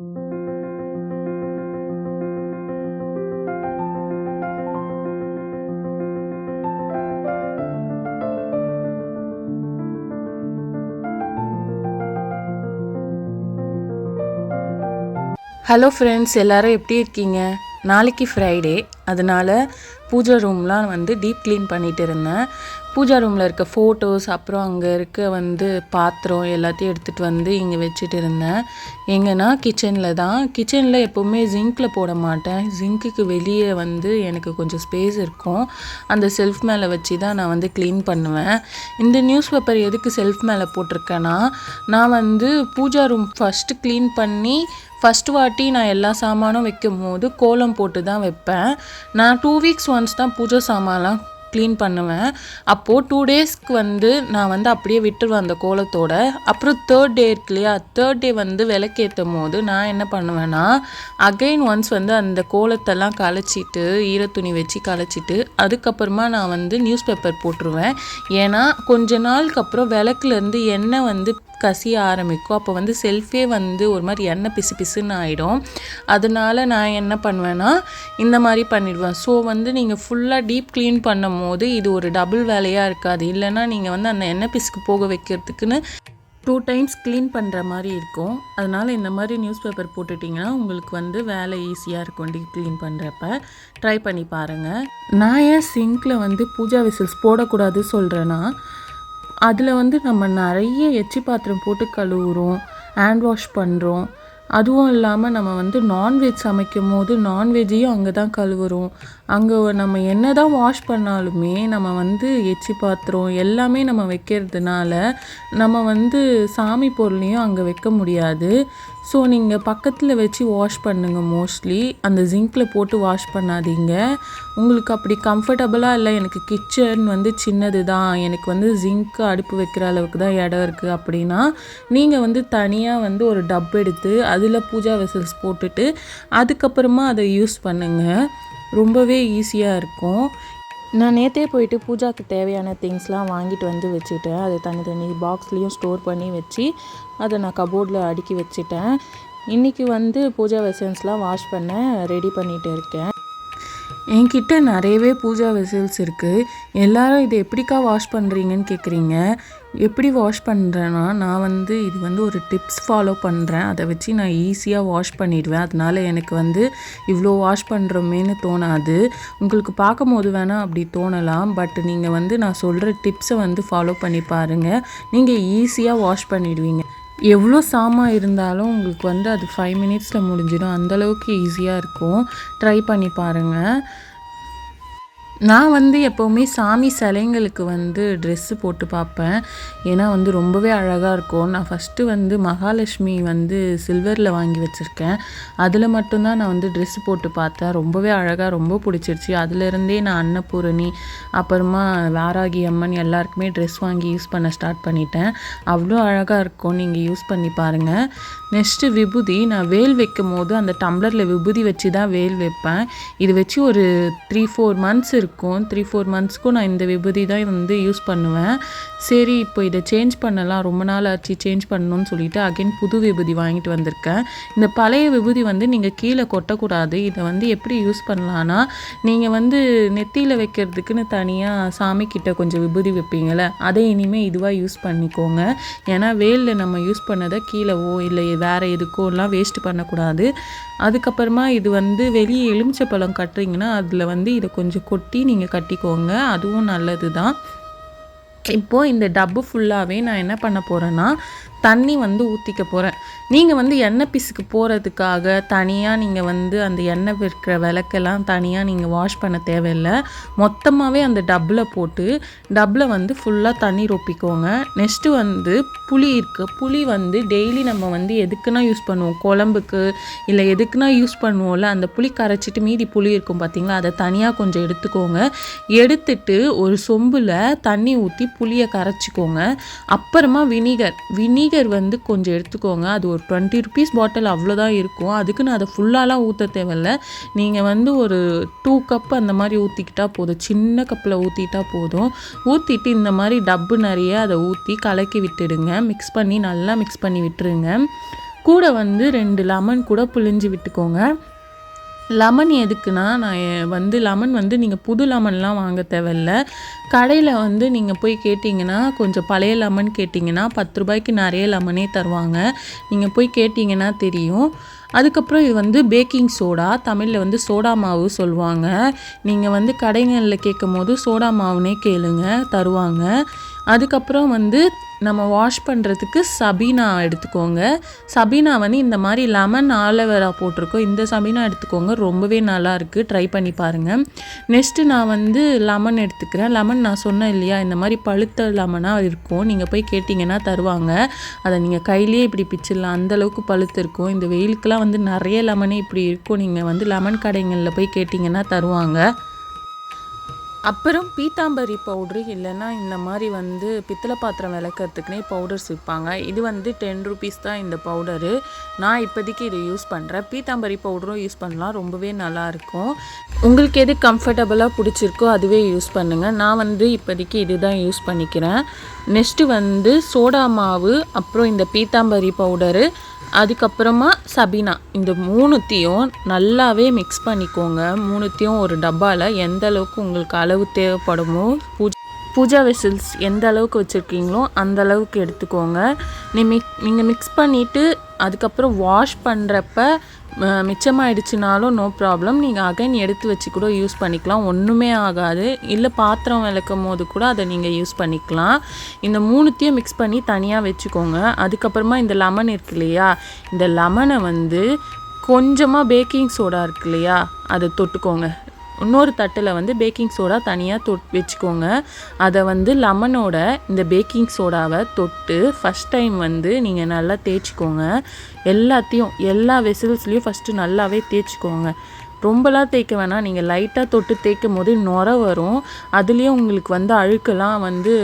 Hello friends எல்லாரும் எப்படி இருக்கீங்க? நாளைக்கு ஃப்ரைடே அதனால் பூஜா ரூம்லாம் வந்து டீப் க்ளீன் பண்ணிகிட்டு இருந்தேன். பூஜா ரூமில் இருக்க ஃபோட்டோஸ் அப்புறம் அங்கே இருக்க வந்து பாத்திரம் எல்லாத்தையும் எடுத்துகிட்டு வந்து இங்கே வச்சுட்டு இருந்தேன். எங்கன்னா கிச்சனில் தான். கிச்சனில் எப்போவுமே ஜிங்க்கில் போட மாட்டேன். ஜிங்க்குக்கு வெளியே வந்து எனக்கு கொஞ்சம் ஸ்பேஸ் இருக்கும். அந்த செல்ஃப் மேலே வச்சு தான் நான் வந்து க்ளீன் பண்ணுவேன். இந்த நியூஸ் பேப்பர் எதுக்கு செல்ஃப் மேலே போட்டிருக்கேன்னா நான் வந்து பூஜா ரூம் ஃபஸ்ட்டு க்ளீன் பண்ணி ஃபஸ்ட் வாட்டி நான் எல்லா சாமானும் வைக்கும் போது கோலம் போட்டு தான் வைப்பேன். நான் டூ வீக்ஸ் ஒன்ஸ் தான் பூஜை சாமான்லாம் க்ளீன் பண்ணுவேன். அப்போது டூ டேஸ்க்கு வந்து நான் வந்து அப்படியே விட்டுருவேன் அந்த கோலத்தோட. அப்புறம் தேர்ட் டே இருக்கு இல்லையா? தேர்ட் டே வந்து விளக்கேற்றும் போது நான் என்ன பண்ணுவேன்னா அகைன் ஒன்ஸ் வந்து அந்த கோலத்தெல்லாம் கலைச்சிட்டு ஈரத்துணி வச்சு கலைச்சிட்டு அதுக்கப்புறமா நான் வந்து நியூஸ் பேப்பர் போட்டுருவேன். ஏன்னா கொஞ்ச நாளுக்கு அப்புறம் விளக்குலேருந்து எண்ணெய் வந்து கசிய ஆரம்பிக்கும். அப்போ வந்து செல்ஃபே வந்து ஒரு மாதிரி எண்ணெய் பிசு பிசுன்னு ஆகிடும் அதனால நான் என்ன பண்ணுவேன்னா இந்த மாதிரி பண்ணிடுவேன். ஸோ வந்து நீங்கள் ஃபுல்லாக டீப் க்ளீன் பண்ணும் போது இது ஒரு டபுள் வேலையாக இருக்காது. இல்லைன்னா நீங்கள் வந்து அந்த எண்ணெய் பிசுக்கு போக வைக்கிறதுக்குன்னு டூ டைம்ஸ் க்ளீன் பண்ணுற மாதிரி இருக்கும். அதனால் இந்த மாதிரி நியூஸ் பேப்பர் போட்டுட்டிங்கன்னா உங்களுக்கு வந்து வேலை ஈஸியாக இருக்கும் டீப் க்ளீன் பண்ணுறப்ப ட்ரை பண்ணி பாருங்கள் நான் ஏன் சிங்க்கில் வந்து பூஜா விசில்ஸ் போடக்கூடாது சொல்கிறேன்னா அதில் வந்து நம்ம நிறைய எச்சி பாத்திரம் போட்டு கழுவுறோம் ஹேண்ட் வாஷ் பண்ணுறோம் அதுவும் இல்லாமல் நம்ம வந்து நான்வெஜ் சமைக்கும் போது நான்வெஜ்ஜையும் அங்கே தான் கழுவுறோம். அங்கே நம்ம என்ன தான் வாஷ் பண்ணாலுமே நம்ம வந்து எச்சி பாத்திரம் எல்லாமே நம்ம வைக்கிறதுனால நம்ம வந்து சாமி பொருளையும் அங்கே வைக்க முடியாது. ஸோ நீங்கள் பக்கத்தில் வச்சு வாஷ் பண்ணுங்கள் மோஸ்ட்லி அந்த ஜிங்க்கில் போட்டு வாஷ் பண்ணாதீங்க. உங்களுக்கு அப்படி கம்ஃபர்டபுளாக இல்லை எனக்கு கிச்சன் வந்து சின்னது தான் எனக்கு வந்து ஜிங்க் அடுப்பு வைக்கிற அளவுக்கு தான் இடம் இருக்குது அப்படின்னா நீங்கள் வந்து தனியாக வந்து ஒரு டப் எடுத்து அதில் பூஜா வெசல்ஸ் போட்டுட்டு அதுக்கப்புறமா அதை யூஸ் பண்ணுங்கள் ரொம்பவே ஈஸியாக இருக்கும். நான் நேற்றே போயிட்டு பூஜாக்கு தேவையான திங்ஸ்லாம் வாங்கிட்டு வந்து வச்சுட்டேன். அதை தனித்தனி பாக்ஸ்லேயும் ஸ்டோர் பண்ணி வச்சு அதை நான் கபோர்டில் அடுக்கி வச்சுட்டேன். இன்றைக்கி வந்து பூஜா வெசன்ஸ்லாம் வாஷ் பண்ண ரெடி பண்ணிகிட்டு இருக்கேன். என்கிட்ட நிறையவே பூஜா வெசல்ஸ் இருக்குது எல்லாரும் இதை எப்படிக்கா வாஷ் பண்ணுறீங்கன்னு கேட்குறீங்க எப்படி வாஷ் பண்ணுறேன்னா நான் வந்து இது வந்து ஒரு டிப்ஸ் ஃபாலோ பண்ணுறேன் அதை வச்சு நான் ஈஸியாக வாஷ் பண்ணிடுவேன். அதனால எனக்கு வந்து இவ்வளோ வாஷ் பண்ணுறோமேன்னு தோணாது. உங்களுக்கு பார்க்கும் போது வேணால் அப்படி தோணலாம். பட் நீங்கள் வந்து நான் சொல்கிற டிப்ஸை வந்து ஃபாலோ பண்ணி பாருங்கள் நீங்கள் ஈஸியாக வாஷ் பண்ணிடுவீங்க. எவ்வளோ சாமான் இருந்தாலும் உங்களுக்கு வந்து அது ஃபைவ் மினிட்ஸில் முடிஞ்சிடும். அந்தளவுக்கு ஈஸியாக இருக்கும். ட்ரை பண்ணி பாருங்கள் நான் வந்து எப்போவுமே சாமி சிலைங்களுக்கு வந்து ட்ரெஸ்ஸு போட்டு பார்ப்பேன். ஏன்னா வந்து ரொம்பவே அழகாக இருக்கும். நான் ஃபஸ்ட்டு வந்து மகாலட்சுமி வந்து சில்வரில் வாங்கி வச்சுருக்கேன். அதில் மட்டும்தான் நான் வந்து ட்ரெஸ்ஸு போட்டு பார்த்தேன். ரொம்பவே அழகாக ரொம்ப பிடிச்சிருச்சு. அதுலேருந்தே நான் அன்னபூரணி அப்புறமா வாராகி அம்மன் எல்லாருக்குமே ட்ரெஸ் வாங்கி யூஸ் பண்ண ஸ்டார்ட் பண்ணிட்டேன். அவ்வளோ அழகாக இருக்கும். நீங்கள் யூஸ் பண்ணி பாருங்கள் நெக்ஸ்ட்டு விபூதி நான் வேல் வைக்கும் போது அந்த டம்ளரில் விபூதி வச்சு தான் வேல் வைப்பேன். இது வச்சு ஒரு த்ரீ ஃபோர் மந்த்ஸ் இருக்கும். த்ரீ ஃபோர் மந்த்ஸ்க்கும் நான் இந்த விபூதி தான் வந்து யூஸ் பண்ணுவேன். சரி இப்போ இதை சேஞ்ச் பண்ணலாம். ரொம்ப நாள் ஆச்சு சேஞ்ச் பண்ணணும்னு சொல்லிட்டு அகைன் புது விபூதி வாங்கிட்டு வந்திருக்கேன். இந்த பழைய விபூதி வந்து நீங்கள் கீழே கொட்டக்கூடாது. இதை வந்து எப்படி யூஸ் பண்ணலான்னா நீங்கள் வந்து நெத்தியில் வைக்கிறதுக்குன்னு தனியாக சாமி கிட்ட கொஞ்சம் விபூதி வைப்பீங்களே அதை இனிமேல் இதுவாக யூஸ் பண்ணிக்கோங்க. ஏன்னா வேலில் நம்ம யூஸ் பண்ணதை கீழேவோ இல்லை வேறு எதுக்கும்லாம் வேஸ்ட் பண்ணக்கூடாது. அதுக்கப்புறமா இது வந்து வெளியே எலுமிச்சப்பழம் கட்டுறீங்கன்னா அதில் வந்து இதை கொஞ்சம் கொட்டி நீங்கள் கட்டிக்கோங்க. அதுவும் நல்லது தான் இப்போது இந்த டப்பு ஃபுல்லாகவே நான் என்ன பண்ண போகிறேன்னா தண்ணி வந்து ஊற்றிக்க போகிறேன் நீங்கள் வந்து எண்ணெய் பிசுக்கு போகிறதுக்காக தனியாக நீங்கள் வந்து அந்த எண்ணெய் விற்கிற விளக்கெல்லாம் தனியாக நீங்கள் வாஷ் பண்ண தேவையில்லை. மொத்தமாகவே அந்த டப்பில் போட்டு டப்பில் வந்து ஃபுல்லாக தண்ணி ரொப்பிக்கோங்க. நெக்ஸ்ட்டு வந்து புளி இருக்குது புளி வந்து டெய்லி நம்ம வந்து எதுக்குன்னா யூஸ் பண்ணுவோம்? குழம்புக்கு இல்லை எதுக்குன்னா யூஸ் பண்ணுவோம்ல? அந்த புளி கரைச்சிட்டு மீதி புளி இருக்கும் பார்த்தீங்களா அதை தனியாக கொஞ்சம் எடுத்துக்கோங்க. எடுத்துட்டு ஒரு சொம்பில் தண்ணி ஊற்றி புளியை கரைச்சிக்கோங்க. அப்புறமா வினிகர். வினி வினிகர் வந்து கொஞ்சம் எடுத்துக்கோங்க. அது ஒரு டுவெண்ட்டி ருபீஸ் பாட்டில் அவ்வளோதான் இருக்கும். அதுக்கு நான் அதை ஃபுல்லாலாம் ஊற்ற தேவையில்ல. நீங்கள் வந்து ஒரு டூ கப் அந்த மாதிரி ஊற்றிக்கிட்டால் போதும். சின்ன கப்பில் ஊற்றிட்டா போதும். ஊற்றிட்டு இந்த மாதிரி டப்பு நிறைய அதை ஊற்றி கலக்கி விட்டுடுங்க. மிக்ஸ் பண்ணி நல்லா மிக்ஸ் பண்ணி விட்டுருங்க. கூட வந்து ரெண்டு லெமன் கூட புழிஞ்சு விட்டுக்கோங்க. லெமன் எதுக்குன்னா நான் வந்து லெமன் வந்து நீங்கள் புது லெமன்லாம் வாங்க தேவையில்ல. கடையில் வந்து நீங்கள் போய் கேட்டிங்கன்னா கொஞ்சம் பழைய லெமன் கேட்டிங்கன்னா பத்து ரூபாய்க்கு நிறைய லெமனே தருவாங்க. நீங்கள் போய் கேட்டிங்கன்னா தெரியும். அதுக்கப்புறம் இது வந்து பேக்கிங் சோடா தமிழில் வந்து சோடா மாவு சொல்லுவாங்க. நீங்கள் வந்து கடைகளில் கேட்கும் போது சோடா மாவுனே கேளுங்க தருவாங்க. அதுக்கப்புறம் வந்து நம்ம வாஷ் பண்ணுறதுக்கு சபீனா எடுத்துக்கோங்க. சபீனா வந்து இந்த மாதிரி லெமன் ஆலோவேரா போட்டிருக்கோம். இந்த சபீனா எடுத்துக்கோங்க. ரொம்பவே நல்லா இருக்குது ட்ரை பண்ணி பாருங்கள் நெக்ஸ்ட்டு நான் வந்து லெமன் எடுத்துக்கிறேன். லெமன் நான் சொன்னேன் இல்லையா? இந்த மாதிரி பழுத்த லெமனாக இருக்கும். நீங்கள் போய் கேட்டிங்கன்னா தருவாங்க. அதை நீங்கள் கையிலேயே இப்படி பிச்சிடலாம். அந்த அளவுக்கு பழுத்து இருக்கும். இந்த வெயிலுக்கெல்லாம் வந்து நிறைய லெமனே இப்படி இருக்கும். நீங்கள் வந்து லெமன் கடைங்களில் போய் கேட்டிங்கன்னா தருவாங்க. அப்புறம் பீத்தாம்பரி பவுட்ரு இல்லைன்னா இந்த மாதிரி வந்து பித்தளை பாத்திரம் விளக்கறதுக்குனே பவுடர்ஸ் விற்பாங்க. இது வந்து டென் ருபீஸ் தான் இந்த பவுடரு. நான் இப்போதைக்கு இதை யூஸ் பண்ணுறேன் பீத்தாம்பரி பவுடரும் யூஸ் பண்ணலாம். ரொம்பவே நல்லாயிருக்கும் உங்களுக்கு எது கம்ஃபர்டபுளாக பிடிச்சிருக்கோ அதுவே யூஸ் பண்ணுங்கள் நான் வந்து இப்போதைக்கு இதுதான் யூஸ் பண்ணிக்கிறேன். நெக்ஸ்ட்டு வந்து சோடா மாவு அப்புறம் இந்த பீத்தாம்பரி பவுடரு. அதுக்கப்புறமா சபீனா. இந்த மூணுத்தையும் நல்லாவே மிக்ஸ் பண்ணிக்கோங்க. மூணுத்தையும் ஒரு டப்பாவில் எந்த அளவுக்கு உங்களுக்கு அளவு தேவைப்படுமோ பூஜை பூஜா வெசில்ஸ் எந்த அளவுக்கு வச்சுருக்கீங்களோ அந்த அளவுக்கு எடுத்துக்கோங்க. நீ மிக் நீங்கள் மிக்ஸ் பண்ணிவிட்டு அதுக்கப்புறம் வாஷ் பண்ணுறப்ப மிச்சமாயிடுச்சுனாலும் நோ ப்ராப்ளம் நீங்கள் அகைன் எடுத்து வச்சு கூட யூஸ் பண்ணிக்கலாம். ஒன்றுமே ஆகாது. இல்லை பாத்திரம் விளக்கும் போது கூட அதை நீங்கள் யூஸ் பண்ணிக்கலாம். இந்த மூணுத்தையும் மிக்ஸ் பண்ணி தனியாக வச்சுக்கோங்க. அதுக்கப்புறமா இந்த லெமன் இருக்கு இல்லையா? இந்த லெமனை வந்து கொஞ்சமாக பேக்கிங் சோடா இருக்கு இல்லையா? அதை தொட்டுக்கோங்க. இன்னொரு தட்டில் வந்து பேக்கிங் சோடா தனியாக தொட் வச்சுக்கோங்க. அதை வந்து லெமனோட இந்த பேக்கிங் சோடாவை தொட்டு ஃபஸ்ட் டைம் வந்து நீங்கள் நல்லா தேய்ச்சிக்கோங்க. எல்லாத்தையும் எல்லா வெசில்ஸ்லேயும் ஃபஸ்ட்டு நல்லாவே தேய்ச்சிக்கோங்க. ரொம்பலாம் தேய்க்க வேணாம் நீங்கள் லைட்டாக தொட்டு தேய்க்கும் போது நுர வரும். அதுலேயும் உங்களுக்கு வந்து அழுக்கெல்லாம் வந்து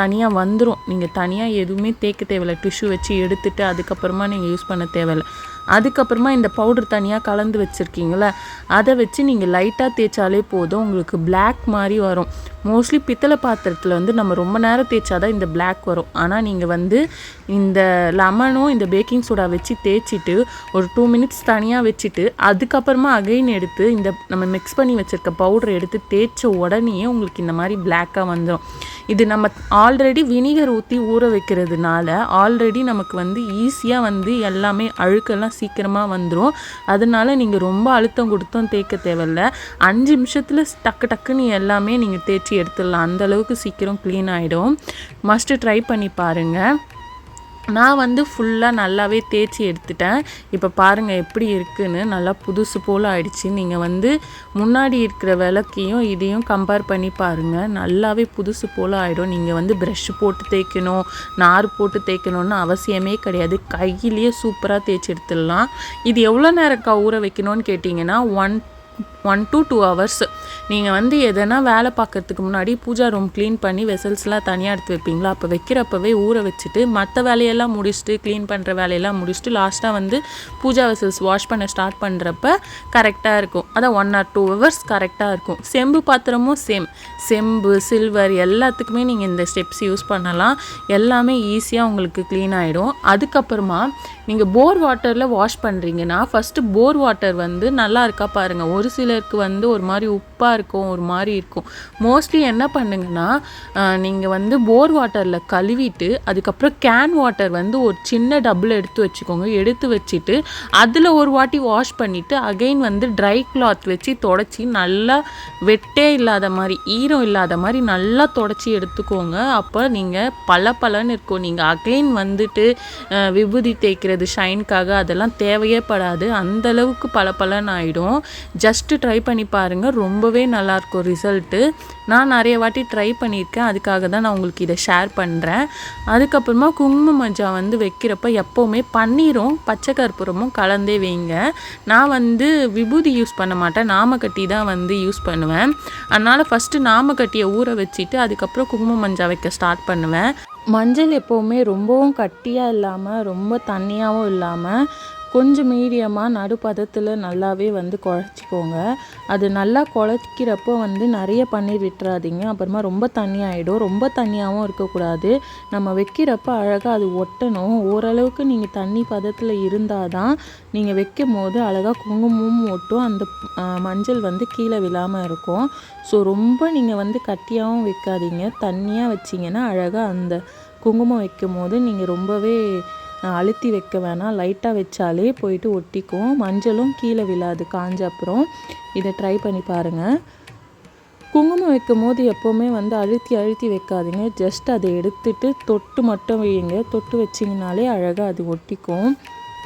தனியாக வந்துடும் நீங்கள் தனியாக எதுவுமே தேய்க்க தேவையில்ல. டிஷ்யூ வச்சு எடுத்துட்டு அதுக்கப்புறமா நீங்கள் யூஸ் பண்ண தேவையில்ல. அதுக்கப்புறமா இந்த பவுடர் தனியாக கலந்து வச்சுருக்கீங்களே அதை வச்சு நீங்கள் லைட்டாக தேய்ச்சாலே போதும். உங்களுக்கு பிளாக் மாதிரி வரும். மோஸ்ட்லி பித்தளை பாத்திரத்தில் வந்து நம்ம ரொம்ப நேரம் தேய்ச்சா தான் இந்த பிளாக் வரும். ஆனால் நீங்கள் வந்து இந்த லெமனும் இந்த பேக்கிங் சோடா வச்சு தேய்ச்சிட்டு ஒரு டூ மினிட்ஸ் தனியாக வச்சுட்டு அதுக்கப்புறமா அகைன் எடுத்து இந்த நம்ம மிக்ஸ் பண்ணி வச்சுருக்க பவுடர் எடுத்து தேய்ச்ச உடனேயே உங்களுக்கு இந்த மாதிரி பிளாக்காக வந்துடும் இது நம்ம ஆல்ரெடி வினிகர் ஊற்றி ஊற வைக்கிறதுனால ஆல்ரெடி நமக்கு வந்து ஈஸியாக வந்து எல்லாமே அழுக்கெல்லாம் சீக்கிரமாக வந்துடும் அதனால நீங்கள் ரொம்ப அழுத்தம் கொடுத்தும் தேய்க்க தேவையில்ல. அஞ்சு நிமிஷத்தில் டக்கு டக்குன்னு எல்லாமே நீங்கள் தேய்ச்சி எடுத்துடலாம். அந்த அளவுக்கு சீக்கிரம் க்ளீன் ஆகிடும் மஸ்ட்டு ட்ரை பண்ணி பாருங்கள் நான் வந்து ஃபுல்லாக நல்லாவே தேய்ச்சி எடுத்துட்டேன். இப்போ பாருங்கள் எப்படி இருக்குன்னு. நல்லா புதுசு போல் ஆயிடுச்சு. நீங்கள் வந்து முன்னாடி இருக்கிற விளக்கையும் இதையும் கம்பேர் பண்ணி பாருங்கள் நல்லாவே புதுசு போல் ஆகிடும் நீங்கள் வந்து ப்ரெஷ் போட்டு தேய்க்கணும் நார் போட்டு தேய்க்கணும்னு அவசியமே கிடையாது. கையிலேயே சூப்பராக தேய்ச்சி எடுத்துடலாம். இது எவ்வளோ நேரக்கா ஊற வைக்கணும்னு கேட்டிங்கன்னா one one to two hours நீங்கள் வந்து எதனா வேலை பார்க்கறதுக்கு முன்னாடி பூஜா ரூம் க்ளீன் பண்ணி வெசல்ஸ்லாம் தனியாக எடுத்து வைப்பீங்களா? அப்போ வைக்கிறப்பவே ஊற வச்சுட்டு மற்ற வேலையெல்லாம் முடிச்சுட்டு க்ளீன் பண்ணுற வேலையெல்லாம் முடிச்சுட்டு லாஸ்ட்டாக வந்து பூஜா வெசல்ஸ் வாஷ் பண்ண ஸ்டார்ட் பண்ணுறப்ப கரெக்டாக இருக்கும். அதான் ஒன் ஆர் டூ ஹவர்ஸ் கரெக்டாக இருக்கும். செம்பு பாத்திரமும் சேம் செம்பு சில்வர் எல்லாத்துக்குமே நீங்கள் இந்த ஸ்டெப்ஸ் யூஸ் பண்ணலாம். எல்லாமே ஈஸியாக உங்களுக்கு க்ளீன் ஆகிடும் அதுக்கப்புறமா நீங்கள் போர் வாட்டரில் வாஷ் பண்ணுறீங்கன்னா ஃபஸ்ட்டு போர் வாட்டர் வந்து நல்லா இருக்கா பாருங்கள் ஒரு சில சிலருக்கு வந்து ஒரு மாதிரி உப்பாக இருக்கும் ஒரு மாதிரி இருக்கும். மோஸ்ட்லி என்ன பண்ணுங்கன்னா நீங்கள் வந்து போர் வாட்டரில் கழுவிட்டு அதுக்கப்புறம் கேன் வாட்டர் வந்து ஒரு சின்ன டப்பில் எடுத்து வச்சுக்கோங்க. எடுத்து வச்சுட்டு அதில் ஒரு வாட்டி வாஷ் பண்ணிவிட்டு அகைன் வந்து ட்ரை கிளாத் வச்சு தொடச்சி நல்லா வெட்டே இல்லாத மாதிரி ஈரம் இல்லாத மாதிரி நல்லா தொடச்சி எடுத்துக்கோங்க. அப்போ நீங்கள் பல பலன்னு இருக்கும். நீங்கள் அகைன் வந்துட்டு விபூதி தேய்க்கிறது ஷைனுக்காக அதெல்லாம் தேவையே படாது. அந்த அளவுக்கு பல பலன் ஆகிடும் ஜஸ்ட்டு ட்ரை பண்ணி பாருங்கள் ரொம்பவே நல்லாயிருக்கும் ரிசல்ட்டு நான் நிறைய வாட்டி ட்ரை பண்ணியிருக்கேன். அதுக்காக தான் நான் உங்களுக்கு இதை ஷேர் பண்ணுறேன் அதுக்கப்புறமா குங்கும மஞ்சா வந்து வைக்கிறப்ப எப்போவுமே பன்னீரும் பச்சை கற்பூரமும் கலந்தே வைங்க. நான் வந்து விபூதி யூஸ் பண்ண மாட்டேன். நாமக்கட்டி தான் வந்து யூஸ் பண்ணுவேன். அதனால் ஃபஸ்ட்டு நாமக்கட்டியை ஊற வச்சுட்டு அதுக்கப்புறம் குங்கும மஞ்சா வைக்க ஸ்டார்ட் பண்ணுவேன். மஞ்சள் எப்போவுமே ரொம்பவும் கட்டியாக இல்லாமல் ரொம்ப தண்ணியாகவும் இல்லாமல் கொஞ்சம் மீடியமாக நடுப்பதத்தில் நல்லாவே வந்து குழச்சிக்கோங்க. அது நல்லா குழக்கிறப்போ வந்து நிறைய பன்னீர் விட்டுறாதீங்க. அப்புறமா ரொம்ப தண்ணி ஆகிடும் ரொம்ப தண்ணியாகவும் இருக்கக்கூடாது. நம்ம வைக்கிறப்ப அழகாக அது ஒட்டணும். ஓரளவுக்கு நீங்கள் தண்ணி பதத்தில் இருந்தால் தான் நீங்கள் வைக்கும் போது அழகாக குங்குமமும் ஒட்டும். அந்த மஞ்சள் வந்து கீழே விழாமல் இருக்கும். ஸோ ரொம்ப நீங்கள் வந்து கட்டியாகவும் வைக்காதீங்க. தண்ணியாக வச்சிங்கன்னா அழகாக அந்த குங்குமம் வைக்கும் போது நீங்கள் ரொம்பவே அழுத்தி வைக்க வேணாம். லைட்டாக வச்சாலே போயிட்டு ஒட்டிக்கும். மஞ்சளும் கீழே விழாது. காஞ்ச அப்புறம் இதை ட்ரை பண்ணி பாருங்கள் குங்குமம் வைக்கும் போது எப்போவுமே வந்து அழுத்தி அழுத்தி வைக்காதீங்க. ஜஸ்ட் அதை எடுத்துட்டு தொட்டு மட்டும் வையுங்க. தொட்டு வச்சிங்கனாலே அழகாக அது ஒட்டிக்கும்.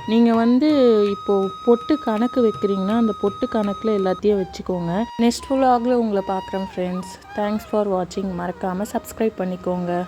நீங்கள் வந்து இப்போது பொட்டு கணக்கு வைக்கிறீங்கன்னா அந்த பொட்டு கணக்கில் எல்லாத்தையும் வச்சுக்கோங்க. நெக்ஸ்ட் vlogல உங்களை பார்க்குறேன் ஃப்ரெண்ட்ஸ் தேங்க்ஸ் ஃபார் வாட்சிங் மறக்காமல் சப்ஸ்கிரைப் பண்ணிக்கோங்க.